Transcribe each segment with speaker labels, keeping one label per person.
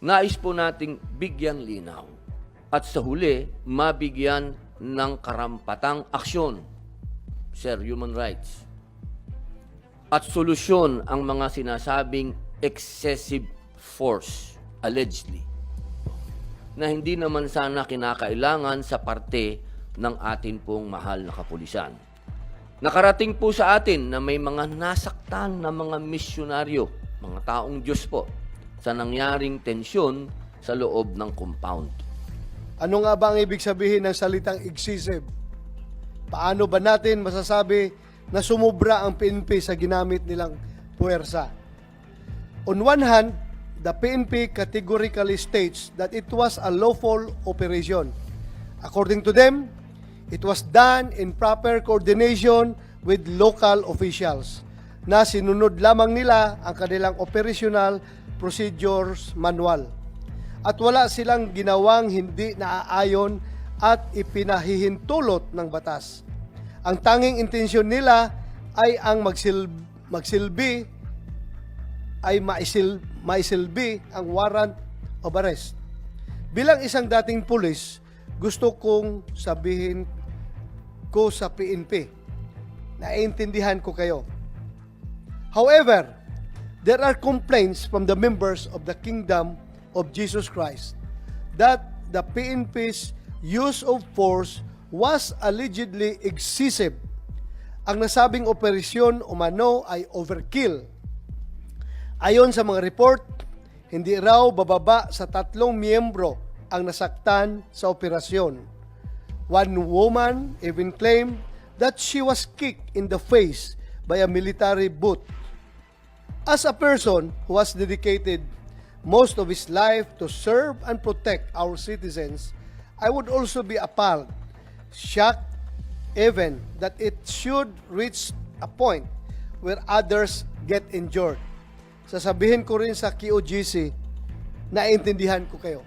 Speaker 1: nais po nating bigyan linaw at sa huli, mabigyan ng karampatang aksyon, Sir, human rights, at solusyon ang mga sinasabing excessive force, allegedly, na hindi naman sana kinakailangan sa parte ng atin pong mahal na kapulisan. Nakarating po sa atin na may mga nasaktan na mga misyonaryo, mga taong Diyos po, sa nangyaring tensyon sa loob ng compound.
Speaker 2: Ano nga ba ang ibig sabihin ng salitang excessive? Paano ba natin masasabi na sumubra ang PNP sa ginamit nilang puwersa? On one hand, the PNP categorically states that it was a lawful operation. According to them, it was done in proper coordination with local officials na sinunod lamang nila ang kanilang operational procedures manual at wala silang ginawang hindi naaayon at ipinahihintulot ng batas. Ang tanging intensyon nila ay ang magsil, magsilbi ay maisil, maisilbi ang warrant of arrest. Bilang isang dating pulis, gusto kong sabihin ko sa PNP, naiintindihan ko kayo. However, there are complaints from the members of the kingdom of Jesus Christ that the PNP's use of force was allegedly excessive. Ang nasabing operasyon umano ay overkill. Ayon sa mga report, hindi raw bababa sa tatlong miyembro ang nasaktan sa operasyon. One woman even claimed that she was kicked in the face by a military boot As a person who has dedicated most of his life to serve and protect our citizens, I would also be appalled, shocked, even that it should reach a point where others get injured. Sasabihin ko rin sa QOGC, naiintindihan ko kayo.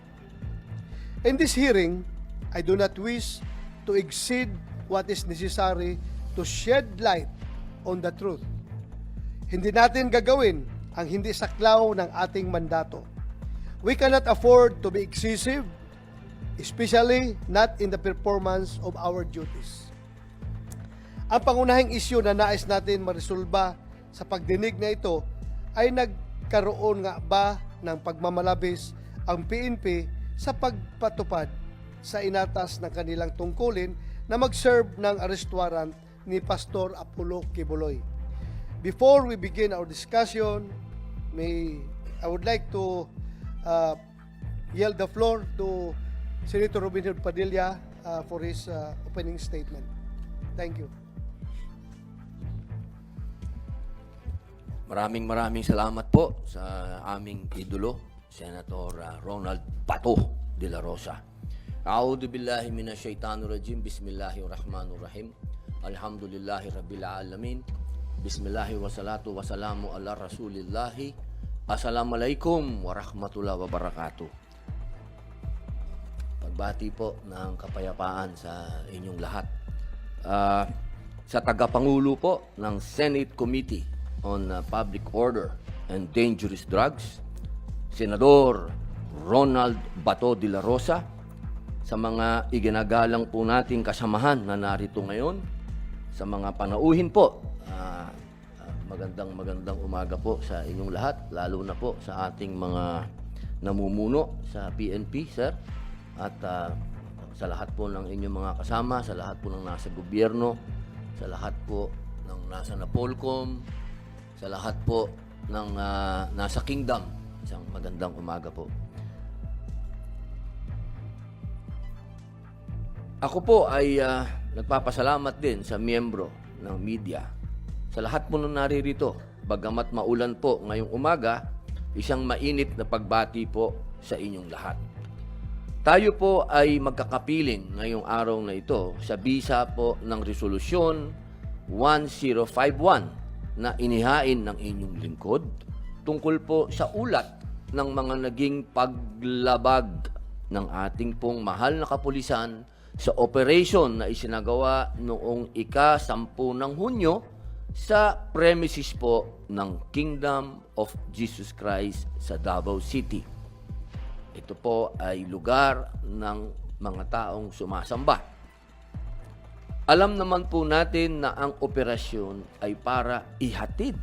Speaker 2: In this hearing, I do not wish to exceed what is necessary to shed light on the truth. Hindi natin gagawin ang hindi saklaw ng ating mandato. We cannot afford to be excessive, especially not in the performance of our duties. Ang pangunahing isyu na nais natin maresolba sa pagdinig na ito ay nagkaroon nga ba ng pagmamalabis ang PNP sa pagpatupad sa inatas ng kanilang tungkulin na mag-serve ng arrest warrant ni Pastor Apollo Kibuloy. Before we begin our discussion, may I would like to uh, yield the floor to Senator Robin Hood Padilla uh, for his uh, opening statement. Thank you.
Speaker 1: Maraming maraming salamat po sa aming idolo, Senator uh, Ronald Pato de la Rosa. A'udhu billahi minash shaitanir rajim. Bismillahirrahmanirrahim. Alhamdulillahi rabbil alamin. Bismillahi wa salatu wa salamu ala rasulillahi. Assalamualaikum warahmatullahi wabarakatuh. Pagbati po ng kapayapaan sa inyong lahat. Ah, sa tagapangulo po ng Senate Committee on uh, Public Order and Dangerous Drugs, Senador Ronald Bato de la Rosa, sa mga iginagalang po nating kasamahan na narito ngayon, sa mga panauhin po, ah, ah, magandang magandang umaga po sa inyong lahat, lalo na po sa ating mga namumuno sa PNP, sir, at ah, sa lahat po ng inyong mga kasama, sa lahat po ng nasa gobyerno, sa lahat po ng nasa Napolcom, sa lahat po ng ah, nasa kingdom. Isang magandang umaga po. Ako po ay ah, nagpapasalamat din sa miyembro ng media. Sa lahat po ng naririto, bagamat maulan po ngayong umaga, isang mainit na pagbati po sa inyong lahat. Tayo po ay magkakapiling ngayong araw na ito sa bisa po ng resolusyon 1051 na inihain ng inyong lingkod tungkol po sa ulat ng mga naging paglabag ng ating pong mahal na kapulisan sa operation na isinagawa noong ika-sampu ng Hunyo sa premises po ng Kingdom of Jesus Christ sa Davao City. Ito po ay lugar ng mga taong sumasamba. Alam naman po natin na ang operasyon ay para ihatid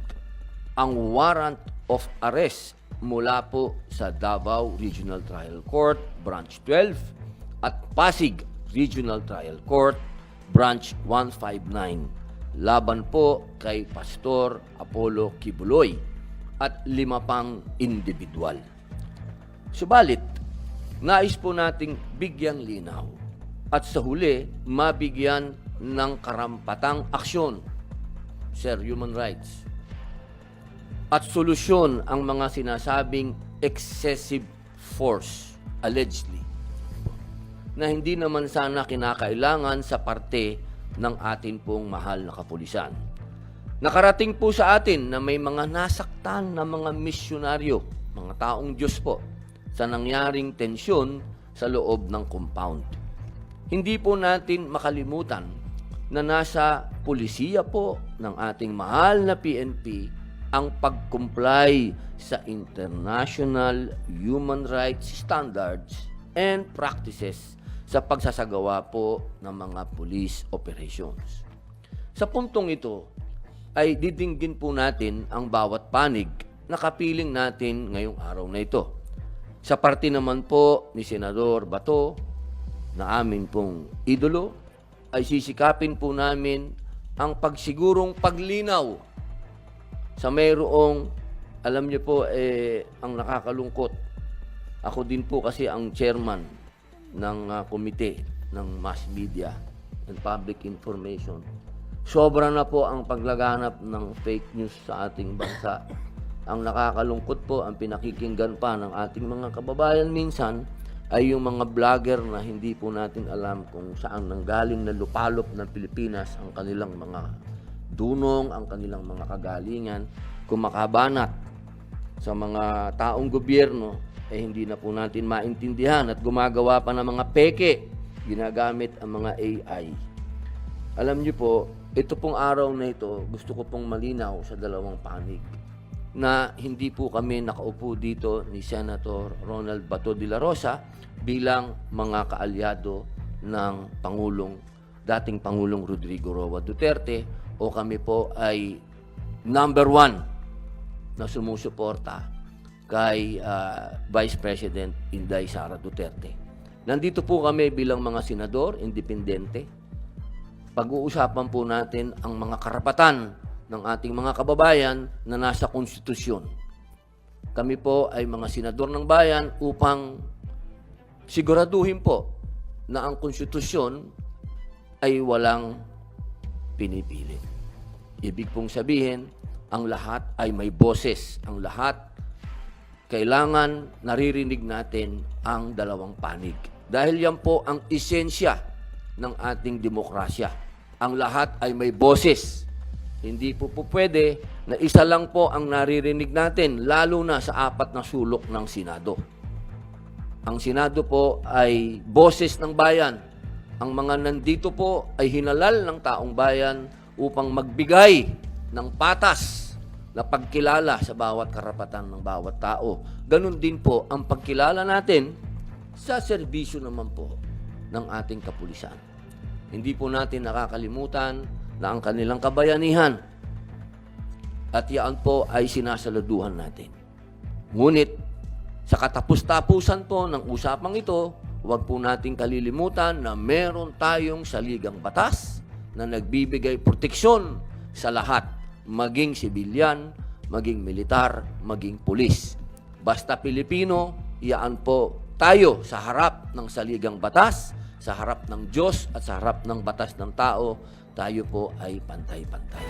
Speaker 1: ang warrant of arrest mula po sa Davao Regional Trial Court, Branch 12 at Pasig Regional Trial Court, Branch 159 laban po kay Pastor Apollo Kibuloy at lima pang individual. Subalit, nais po nating bigyang linaw at sa huli, mabigyan ng karampatang aksyon, Sir Human Rights, at solusyon ang mga sinasabing excessive force, allegedly, na hindi naman sana kinakailangan sa parte ng atin pong mahal na kapulisan. Nakarating po sa atin na may mga nasaktan na mga misyonaryo, mga taong Diyos po, sa nangyaring tensyon sa loob ng compound. Hindi po natin makalimutan na nasa pulisiya po ng ating mahal na PNP ang pag-comply sa international human rights standards and practices sa pagsasagawa po ng mga police operations. Sa puntong ito, ay didinggin po natin ang bawat panig na kapiling natin ngayong araw na ito. Sa parte naman po ni Senador Bato, na amin pong idolo, ay sisikapin po namin ang pagsigurong paglinaw sa mayroong, alam niyo po, eh, ang nakakalungkot. Ako din po kasi ang chairman ng ah, komite ng mass media and public information. Sobra na po ang paglaganap ng fake news sa ating bansa. Ang nakakalungkot po, ang pinakikinggan pa ng ating mga kababayan minsan ay yung mga vlogger na hindi po natin alam kung saan nanggaling na lupalop ng Pilipinas ang kanilang mga dunong, ang kanilang mga kagalingan, kung makabanat sa mga taong gobyerno, eh hindi na po natin maintindihan at gumagawa pa ng mga peke, ginagamit ang mga AI. Alam niyo po, ito pong araw na ito, gusto ko pong malinaw sa dalawang panig na hindi po kami nakaupo dito ni Senator Ronald Bato de la Rosa bilang mga kaalyado ng Pangulong, dating Pangulong Rodrigo Roa Duterte o kami po ay number one na sumusuporta kay ah, Vice President Inday Sara Duterte. Nandito po kami bilang mga senador, independente, pag-uusapan po natin ang mga karapatan ng ating mga kababayan na nasa konstitusyon. Kami po ay mga senador ng bayan upang siguraduhin po na ang konstitusyon ay walang pinipili. Ibig pong sabihin, ang lahat ay may boses. Ang lahat kailangan naririnig natin ang dalawang panig. Dahil yan po ang esensya ng ating demokrasya. Ang lahat ay may boses. Hindi po po pwede na isa lang po ang naririnig natin, lalo na sa apat na sulok ng Senado. Ang Senado po ay boses ng bayan. Ang mga nandito po ay hinalal ng taong bayan upang magbigay ng patas na pagkilala sa bawat karapatan ng bawat tao. Ganon din po ang pagkilala natin sa serbisyo naman po ng ating kapulisan. Hindi po natin nakakalimutan na ang kanilang kabayanihan at yan po ay sinasaluduhan natin. Ngunit sa katapus-tapusan po ng usapang ito, huwag po nating kalilimutan na meron tayong saligang batas na nagbibigay proteksyon sa lahat, maging sibilyan, maging militar, maging pulis. Basta Pilipino, iyaan po tayo sa harap ng saligang batas, sa harap ng Diyos at sa harap ng batas ng tao, tayo po ay pantay-pantay.